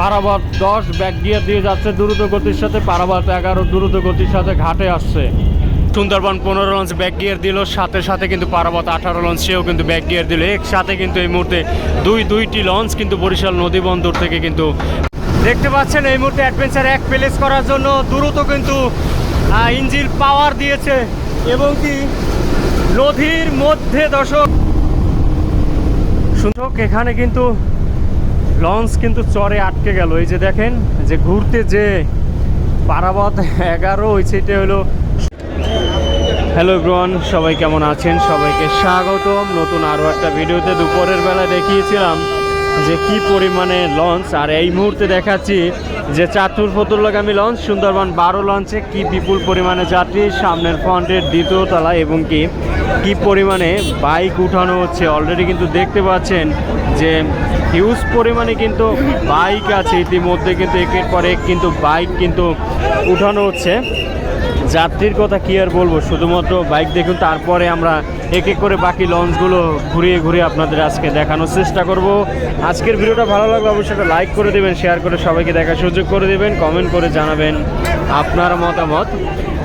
পারাবাদ দশ back gear দিয়ে যাচ্ছে দ্রুত গতির সাথে। পারাবাদ এগারো দ্রুত গতির সাথে ঘাটে আসছে। সুন্দরবন পনেরো লঞ্চ ব্যাক গিয়ার দিল, সাথে সাথে কিন্তু পারাবত আঠারো লঞ্চ সেও কিন্তু ব্যাক গিয়ার দিল। একসাথে কিন্তু এই মুহূর্তে দুই দুইটি লঞ্চ কিন্তু বরিশাল নদী বন্দর থেকে কিন্তু দেখতে পাচ্ছেন, এই মুহূর্তে অ্যাডভেঞ্চার এক প্লেস করার জন্য দ্রুত কিন্তু ইঞ্জিন পাওয়ার দিয়েছে এবং কি নদীর মধ্যে দর্শক সুন্দর এখানে কিন্তু লঞ্চ কিন্তু চরে আটকে গেল। এই যে দেখেন, যে ঘুরতে যে পারাবত এগারো, ওই সেটা হলো হ্যালো ব্রন সবাই কেমন আছেন? সবাইকে স্বাগতম। নতুন আরও একটা ভিডিওতে দুপুরের বেলা দেখিয়েছিলাম। যে কি পরিমাণে লঞ্চ, আর এই মুহূর্তে দেখাচ্ছি যে চাঁদপুর ফতুল্লাগামী লঞ্চ, সুন্দরবন বারো লঞ্চে কি বিপুল পরিমাণে যাত্রী, সামনের ফ্রন্টের দ্বিতীয় তলা, এবং কি কি পরিমাণে বাইক উঠানো হচ্ছে। অলরেডি কিন্তু দেখতে পাচ্ছেন যে হিউজ পরিমাণে কিন্তু বাইক আছে। ইতিমধ্যে কিন্তু একের পর এক কিন্তু বাইক কিন্তু উঠানো হচ্ছে। যাত্রীর কথা কি আর বলব? শুধুমাত্র বাইক দেখুন, তারপরে আমরা এক এক করে বাকি লঞ্চগুলো ঘুরিয়ে ঘুরিয়ে আপনাদের আজকে দেখানোর চেষ্টা করব। আজকের ভিডিওটা ভালো লাগলে অবশ্যই একটা লাইক করে দেবেন শেয়ার করে সবাইকে দেখার সুযোগ করে দেবেন কমেন্ট করে জানাবেন আপনার মতামত।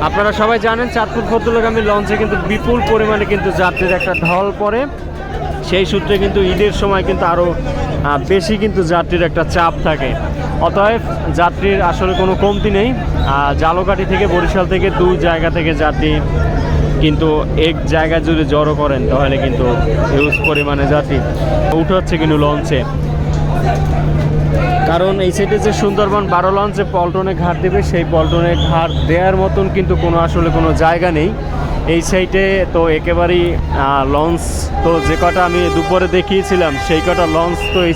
আপনারা সবাই জানেন, চাঁদপুর ফতুল্লাগামী লঞ্চে কিন্তু বিপুল পরিমাণে কিন্তু যাত্রীর একটা ঢল পড়ে। সেই সূত্রে কিন্তু ঈদের সময় কিন্তু আরও বেশি কিন্তু যাত্রীর একটা চাপ থাকে। অতএব যাত্রীর আসলে কোনো কমতি নেই। আহ, জালকাঠি থেকে বরিশাল থেকে দুই জায়গা থেকে যাত্রী কিন্তু এক জায়গায় যদি জড়ো করেন তাহলে কিন্তু হিউজ পরিমাণে যাত্রী উঠে হচ্ছে কিন্তু লঞ্চে কারণ এই সাইডে যে সুন্দরবন বারো লঞ্চে পল্টনে ঘাট দেবে সেই পল্টনে ঘাট দেওয়ার মতন কিন্তু কোনো আসলে কোনো জায়গা নেই। এই সাইডে তো একেবারেই লঞ্চ তো যে কটা আমি দুপুরে দেখিয়েছিলাম সেই কটা লঞ্চ তো এই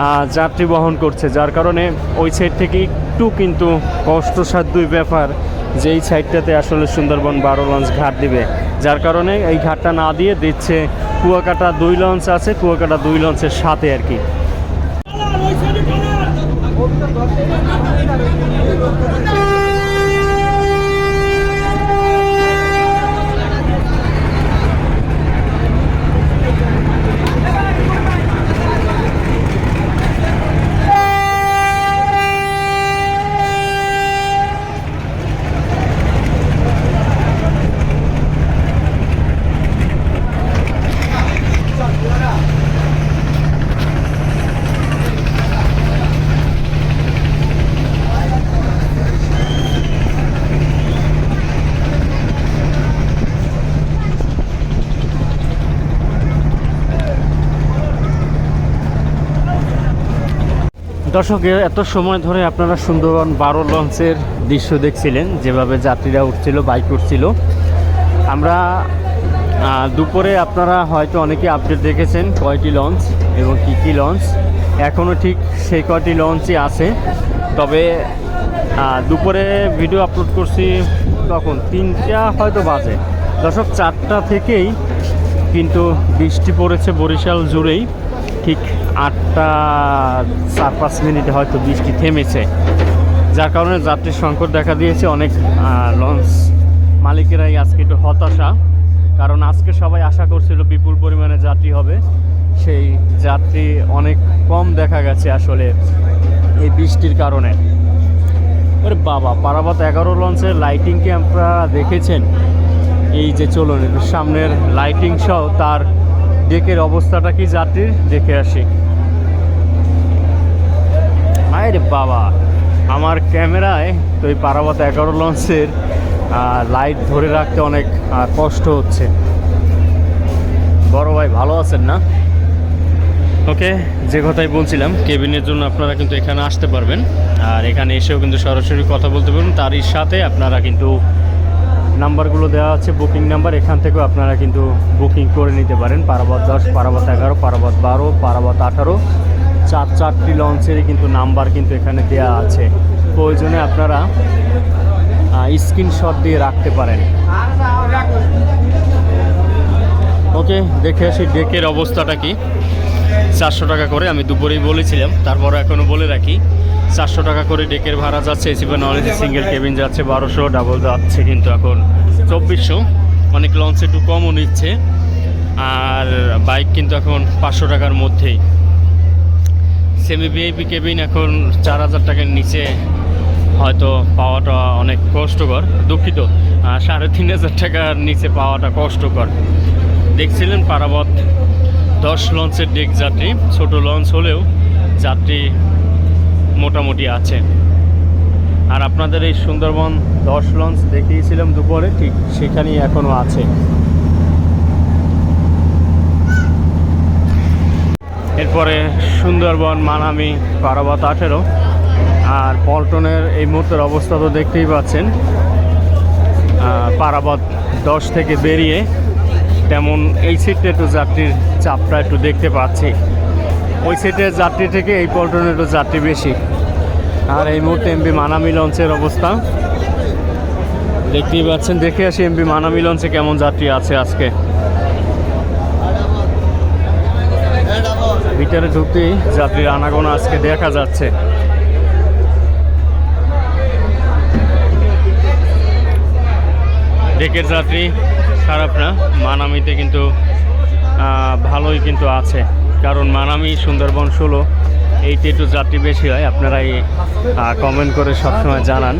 আহ, যাত্রী বহন করছে। যার কারণে ওই সাইড থেকে একটু কিন্তু কষ্টসাধ্যই ব্যাপার যে এই সাইডটাতে আসলে সুন্দরবন বারো লঞ্চ ঘাট দিবে। যার কারণে এই ঘাটটা না দিয়ে দিচ্ছে কুয়াকাটা দুই লঞ্চ আছে, কুয়াকাটা দুই লঞ্চের সাথে আর কি। দর্শক এত সময় ধরে আপনারা সুন্দরবন বারো লঞ্চের দৃশ্য দেখছিলেন, যেভাবে যাত্রীরা উঠছিল, বাইক উঠছিল। আমরা দুপুরে আপনারা হয়তো অনেকে আপডেট দেখেছেন কয়টি লঞ্চ এবং কী কী লঞ্চ। এখনও ঠিক সেই কয়টি লঞ্চই আছে। তবে দুপুরে ভিডিও আপলোড করছি তখন তিনটা হয়তো বাজে। দর্শক, চারটা থেকেই কিন্তু বৃষ্টি পড়েছে বরিশাল জুড়েই। আটটা চার পাঁচ মিনিটে হয়তো বৃষ্টি থেমেছে। যার কারণে যাত্রীর সংকট দেখা দিয়েছে, অনেক লঞ্চ মালিকেরাই আজকে একটু হতাশা। কারণ আজকে সবাই আশা করছিল বিপুল পরিমাণে যাত্রী হবে। সেই যাত্রী অনেক কম দেখা গেছে আসলে এই বৃষ্টির কারণে। ওরে বাবা, পারাবত এগারো লঞ্চের লাইটিং কি আপনারা দেখেছেন? এই যে চলুন সামনের লাইটিং সহ তার ডেকের অবস্থাটা কি যাত্রীর? দেখে আসি। আরে বাবা, আমার ক্যামেরায় তো এই পারাবত এগারো লঞ্চের লাইট ধরে রাখতে অনেক কষ্ট হচ্ছে। বড় ভাই, ভালো আছেন না? ওকে, যে কথাই বলছিলাম, কেবিনের জন্য আপনারা কিন্তু এখানে আসতে পারবেন। আর এখানে এসেও কিন্তু সরাসরি কথা বলতে পারবেন। তারই সাথে আপনারা কিন্তু নাম্বারগুলো দেওয়া আছে বুকিং নাম্বার এখান থেকেও আপনারা কিন্তু বুকিং করে নিতে পারেন। পারাবত দশ, পারাবত এগারো, পারাবত বারো, পারাবত আঠারো। চার চারটি লঞ্চেরই কিন্তু নাম্বার কিন্তু এখানে দেওয়া আছে। প্রয়োজনে আপনারা স্ক্রিনশট দিয়ে রাখতে পারেন। ওকে, দেখে আসি ডেকের অবস্থাটা কি। চারশো টাকা করে, আমি দুপুরেই বলেছিলাম তারপর এখনও বলে রাখি। চারশো টাকা করে ডেকের ভাড়া যাচ্ছে, এসি বা এসি সিঙ্গেল কেবিন যাচ্ছে, বারোশো ডাবল যাচ্ছে কিন্তু এখন। চব্বিশশো, অনেক লঞ্চ একটু কমও নিচ্ছে। আর বাইক কিন্তু এখন পাঁচশো টাকার মধ্যেই। সেমি ভিআইপি কেবিন এখন চার হাজার টাকার নিচে হয়তো পাওয়াটা অনেক কষ্টকর, দুঃখিত। সাড়ে তিন হাজার টাকার নিচে পাওয়াটা কষ্টকর। দেখছিলেন পারাবত দশ লঞ্চের ডেক যাত্রী, ছোট লঞ্চ হলেও যাত্রী মোটামুটি আছে। আর আপনাদের এই সুন্দরবন দশ লঞ্চ দেখিয়েছিলাম দুপুরে, ঠিক সেখানেই এখনও আছে। এরপরে সুন্দরবন মানামি পারাবত আঠেরো। আর পল্টনের এই মুহূর্তের অবস্থা তো দেখতেই পাচ্ছেন। আহ, পারাবত দশ থেকে বেরিয়ে তেমন এই সিটটা একটু যাত্রীর চাপটা একটু দেখতে পাচ্ছি। ওই সিটের যাত্রী থেকে এই পল্টনের একটু যাত্রী বেশি। আর এই মুহূর্তে এমবি মানামি লঞ্চের অবস্থা। দেখতেই পাচ্ছেন দেখে আসি এমবি মানামি লঞ্চে কেমন যাত্রী আছে আজকে। ভিতরে ঢুকতেই যাত্রীর আনাগোনা আজকে দেখা যাচ্ছে। ডেকের যাত্রী, খারাপ না, মানামিতে কিন্তু ভালোই কিন্তু আছে। কারণ মানামি সুন্দরবন ষোলো, এইতে একটু যাত্রী বেশি হয় আপনারা এই কমেন্ট করে সবসময় জানান।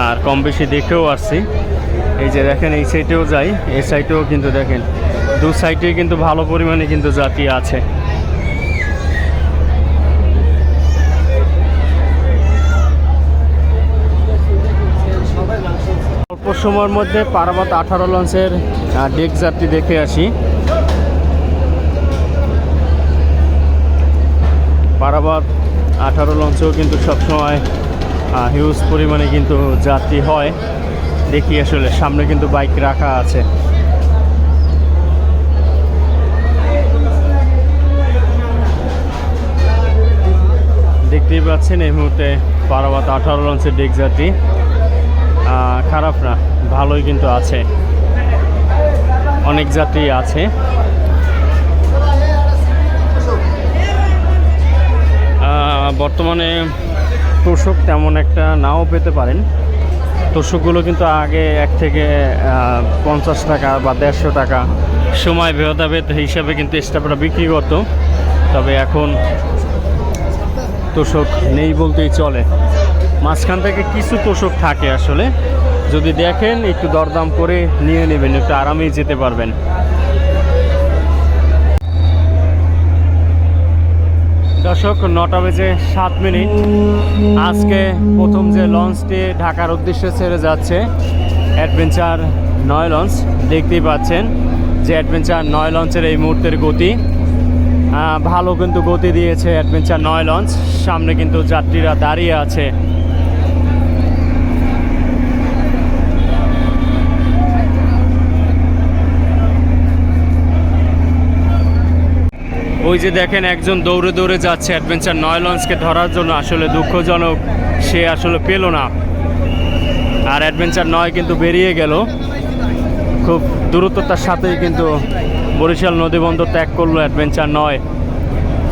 আর কম বেশি দেখেও আসছি। এই যে দেখেন, এই সাইডেও যাই, এই সাইডেও কিন্তু দেখেন, দু সাইডে কিন্তু ভালো পরিমাণে কিন্তু যাত্রী আছে। সময়ের মধ্যে পারাবত আঠারো লঞ্চের ডেক যাত্রী দেখে আসি। পারাবত আঠারো লঞ্চেও কিন্তু সবসময় হিউজ পরিমাণে কিন্তু যাত্রী হয়। দেখি আসলে, সামনে কিন্তু বাইক রাখা আছে। দেখতেই পাচ্ছেন এই মুহূর্তে পারাবত আঠারো লঞ্চের ডেক যাত্রী। খারাপ না, ভালোই কিন্তু আছে। অনেক যাত্রী আছে। বর্তমানে তোষক তেমন একটা নাও পেতে পারেন। তোষকগুলো কিন্তু আগে এক থেকে পঞ্চাশ টাকা বা দেড়শো টাকা সময় ভেদাভেদ হিসাবে কিন্তু স্টাফরা বিক্রি করতো। তবে এখন তোষক নেই বলতেই চলে। মাঝখান থেকে কিছু তোষক থাকে আসলে। যদি দেখেন, একটু দরদাম করে নিয়ে নেবেন, একটু আরামেই যেতে পারবেন। দর্শক, নটা বেজে সাত মিনিট। আজকে প্রথম যে লঞ্চটি ঢাকার উদ্দেশ্যে ছেড়ে যাচ্ছে, অ্যাডভেঞ্চার নয় লঞ্চ। দেখতেই পাচ্ছেন যে অ্যাডভেঞ্চার নয় লঞ্চের এই মুহূর্তের গতি। ভালো কিন্তু গতি দিয়েছে অ্যাডভেঞ্চার নয় লঞ্চ। সামনে কিন্তু যাত্রীরা দাঁড়িয়ে আছে। ওই যে দেখেন একজন দৌড়ে দৌড়ে যাচ্ছে অ্যাডভেঞ্চার নয় লঞ্চকে ধরার জন্য। আসলে দুঃখজনক, সে আসলে পেল না। আর অ্যাডভেঞ্চার নয় কিন্তু বেরিয়ে গেল। খুব দ্রুততার সাথেই কিন্তু বরিশাল নদীবন্দর ত্যাগ করল অ্যাডভেঞ্চার নয়।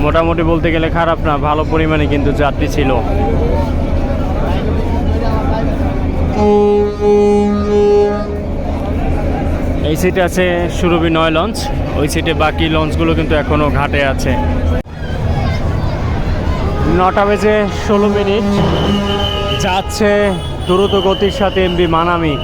মোটামুটি বলতে গেলে খারাপ না, ভালো পরিমাণে কিন্তু যাত্রী ছিল। এই সিটে আছে সুরভি নয় লঞ্চ ওই সিটে বাকি লঞ্চগুলো কিন্তু এখনও ঘাটে আছে। নটা বেজে ষোলো মিনিট। যাচ্ছে দ্রুত গতির সাথে এমবি মানামি।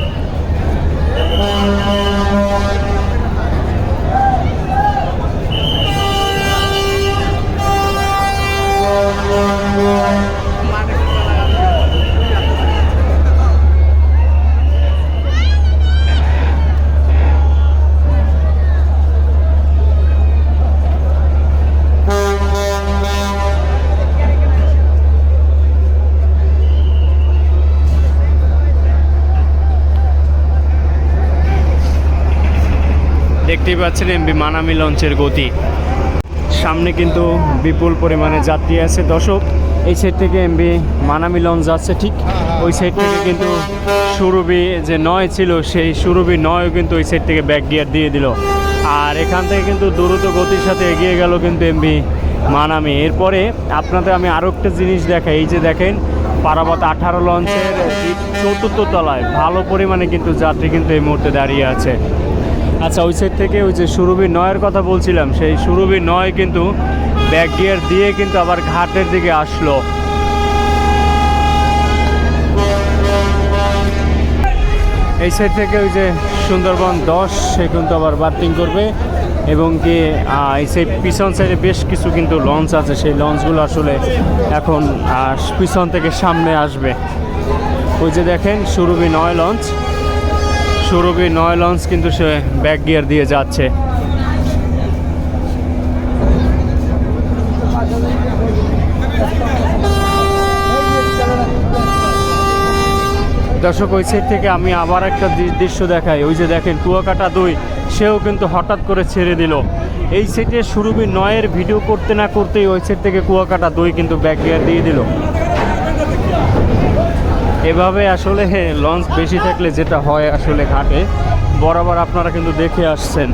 দেখতেই পাচ্ছেন এমবি মানামি লঞ্চের গতি। সামনে কিন্তু বিপুল পরিমাণে যাত্রী আছে। দর্শক, এই সাইড থেকে এমবি মানামি লঞ্চ যাচ্ছে ঠিক। ওই সাইড থেকে কিন্তু সুরভি যে নয় ছিল, সেই সুরভি নয়ও কিন্তু ওই সাইড থেকে ব্যাক গিয়ার দিয়ে দিল। আর এখান থেকে কিন্তু দ্রুত গতির সাথে এগিয়ে গেল কিন্তু এমবি মানামি। এরপরে আপনাদের আমি আরও একটা জিনিস দেখাই। এই যে দেখেন, পারাবত আঠারো লঞ্চের চতুর্থ তলায় ভালো পরিমাণে কিন্তু যাত্রী কিন্তু এই মুহূর্তে দাঁড়িয়ে আছে। আচ্ছা ওই সাইড থেকে ওই যে সুরভি নয়ের কথা বলছিলাম, সেই সুরভি নয় কিন্তু ব্যাক গিয়ার দিয়ে কিন্তু আবার ঘাটের দিকে আসলো। এই সাইড থেকে ওই যে সুন্দরবন দশ, সে কিন্তু আবার বার্টিং করবে এবং কি এই সাইড পিছন সাইডে বেশ কিছু কিন্তু লঞ্চ আছে। সেই লঞ্চগুলো আসলে এখন পিছন থেকে সামনে আসবে। ওই যে দেখেন সুরভি নয় লঞ্চ সুরভি নয় লঞ্চ কিন্তু সে ব্যাক গিয়ার দিয়ে যাচ্ছে। দর্শক, ওই সাইড থেকে আমি আবার একটা দৃশ্য দেখাই। ওই যে দেখেন, কুয়াকাটা দুই, সেও কিন্তু হঠাৎ করে ছেড়ে দিল। এই সাইডে সুরভি নয়ের ভিডিও করতে না করতেই ওই সাইড থেকে কুয়াকাটা দুই কিন্তু ব্যাক গিয়ার দিয়ে দিল। এভাবে আসলে লঞ্চ বেশি থাকলে যেটা হয় আসলে ঘাটে, বরাবর আপনারা কিন্তু দেখে আসছেন।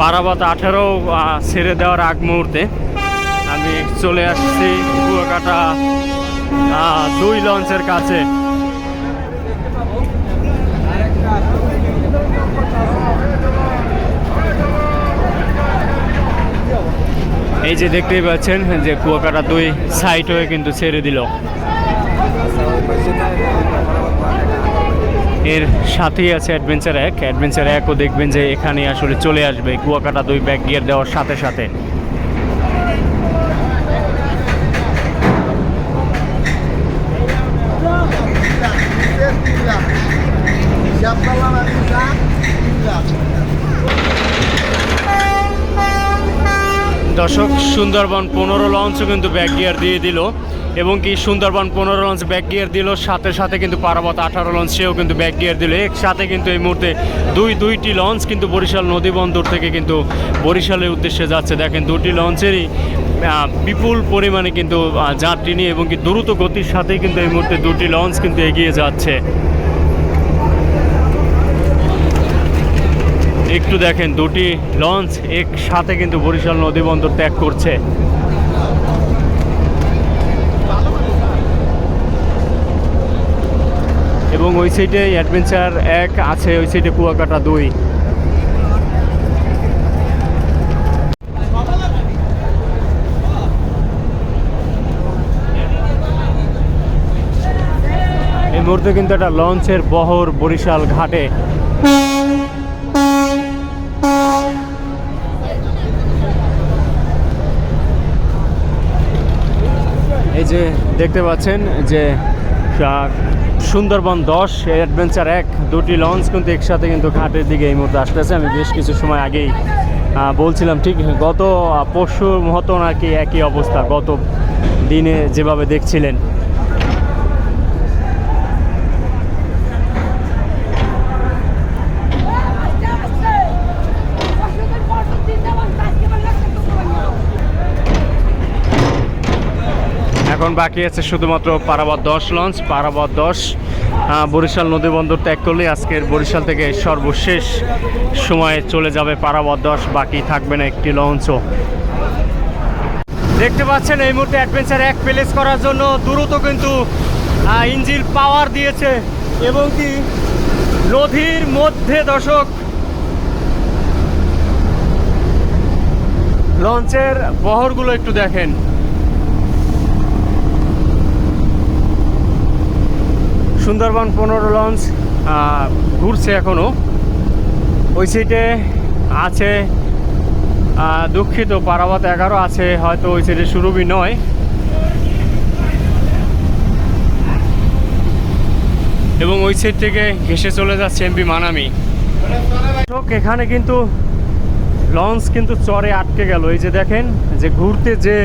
পারাবাত আঠেরো ছেড়ে দেওয়ার আগ মুহূর্তে আমি চলে আসছি কুয়াকাটা দুই লঞ্চের কাছে। এই যে দেখতেই পাচ্ছেন যে কুয়াকাটা দুই সাইড হয়ে কিন্তু ছেড়ে দিল। এর সাথেই আছে অ্যাডভেঞ্চার এক। অ্যাডভেঞ্চার একও দেখবেন যে এখানে আসলে চলে আসবে। কুয়াকাটা দুই ব্যাগ গিয়ার দেওয়ার সাথে সাথে। দর্শক, সুন্দরবন পনেরো লঞ্চও কিন্তু ব্যাক গিয়ার দিয়ে দিল। এবং কি সুন্দরবন পনেরো লঞ্চ ব্যাক গিয়ার দিল, সাথে সাথে কিন্তু পারাবত আঠারো লঞ্চ সেও কিন্তু ব্যাক গিয়ার দিল। একসাথে কিন্তু এই মুহূর্তে দুই, দুইটি লঞ্চ কিন্তু বরিশাল নদী বন্দর থেকে কিন্তু বরিশালের উদ্দেশ্যে যাচ্ছে। দেখেন, দুটি লঞ্চেরই বিপুল পরিমাণে কিন্তু যাত্রী নিয়ে এবং কি দ্রুত গতির সাথেই কিন্তু এই মুহূর্তে দুটি লঞ্চ কিন্তু এগিয়ে যাচ্ছে। একটু দেখেন, দুটি লঞ্চ একসাথে কিন্তু বরিশাল নদী বন্দর ত্যাগ করছে। এবং ওই সাইডে অ্যাডভেঞ্চার এক, আছে ওই সাইডে কুয়াকাটা দুই। এই মুহূর্তে কিন্তু একটা লঞ্চের বহর বরিশাল ঘাটে এই যে দেখতে পাচ্ছেন যে সুন্দরবন দশ অ্যাডভেঞ্চার এক, দুটি লঞ্চ কিন্তু একসাথে কিন্তু ঘাটের দিকে এই মুহূর্তে আসতেছে। আমি বেশ কিছু সময় আগেই বলছিলাম ঠিক গত পরশুর মতন আর কি একই অবস্থা, গত দিনে যেভাবে দেখছিলেন। এখন বাকি আছে শুধুমাত্র পারাবত দশ লঞ্চ পারাবত দশ বরিশাল নদী বন্দর ত্যাগ করলে আজকের বরিশাল থেকে সর্বশেষ সময়ে চলে যাবে পারাবত দশ, বাকি থাকবে না একটি লঞ্চও। দেখতে পাচ্ছেন এই মুহূর্তে অ্যাডভেঞ্চার এক প্লেস করার জন্য দ্রুত কিন্তু ইঞ্জিন পাওয়ার দিয়েছে এবং কি নদীর মধ্যে দর্শক, লঞ্চের বহরগুলো একটু দেখেন। সুন্দরবন পনেরো লঞ্চ ঘুরছে এখনও ওই সাইডে আছে দুঃখিত পারাবাত এগারো আছে হয়তো ওই সাইডে সুরভি নয়। এবং ওই সাইড থেকে ঘেসে চলে যাচ্ছে এমপি মানামি। দর্শক, এখানে কিন্তু লঞ্চ কিন্তু চরে আটকে গেল। এই যে দেখেন যে ঘুরতে যে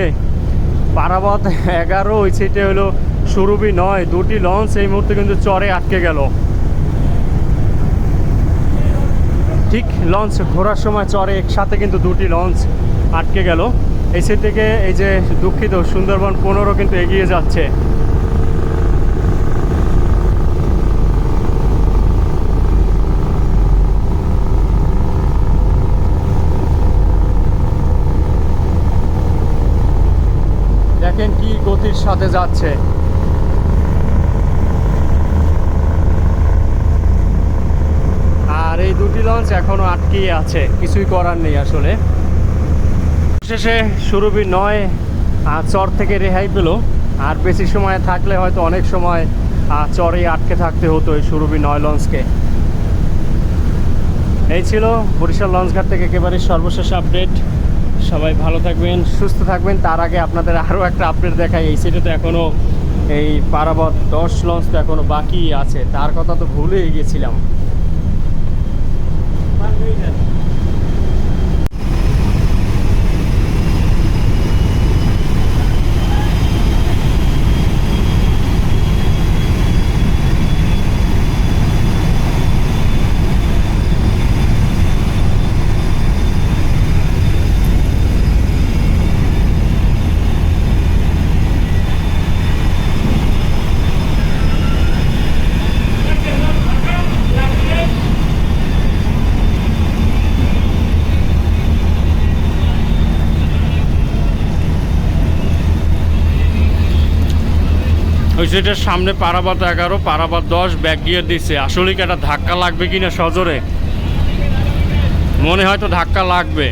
পারাবাত এগারো ওই সাইডে হলো সুরভি নয়, দুটি লঞ্চ এই মুহূর্তে কিন্তু চরে আটকে গেল। ঠিক লঞ্চ ঘোরার সময় চরে একসাথে কিন্তু দুটি লঞ্চ আটকে গেল। এই সাইড থেকে এই যে দুঃখিত, সুন্দরবন পনেরো কিন্তু এগিয়ে যাচ্ছে। দেখেন কি গতির সাথে যাচ্ছে। লঞ্চ এখনও আটকেই আছে, কিছুই করার নেই আসলে। শেষে সুরভি নয় চর থেকে রেহাই পেল। আর বেশি সময় থাকলে হয়তো অনেক সময় চরে আটকে থাকতে হতো এই সুরভি নয় লঞ্চকে এই ছিল বরিশাল লঞ্চঘাট থেকে একেবারে সর্বশেষ আপডেট সবাই ভালো থাকবেন, সুস্থ থাকবেন। তার আগে আপনাদের আরও একটা আপডেট দেখাই। এই সিটে তো এখনও এই পারাবত দশ লঞ্চ তো এখনও বাকি আছে। তার কথা তো ভুলেই গেছিলাম। ওই সেটার সামনে পারাবাদ এগারো পারাবাদ দশ ব্যাক গিয়ে দিচ্ছে আসলে কি একটা ধাক্কা লাগবে কিনা সজোরে? মনে হয় তো ধাক্কা লাগবে।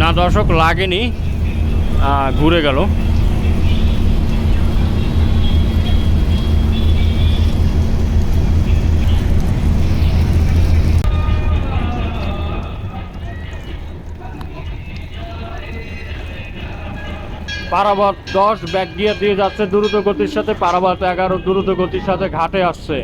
না দর্শক, লাগেনি। ঘুরে গেল। পারাবাদ দশ ব্যাগ গিয়ে দিয়ে যাচ্ছে দ্রুত গতির সাথে। পারাবাদ এগারো দ্রুত গতির সাথে ঘাটে আসছে।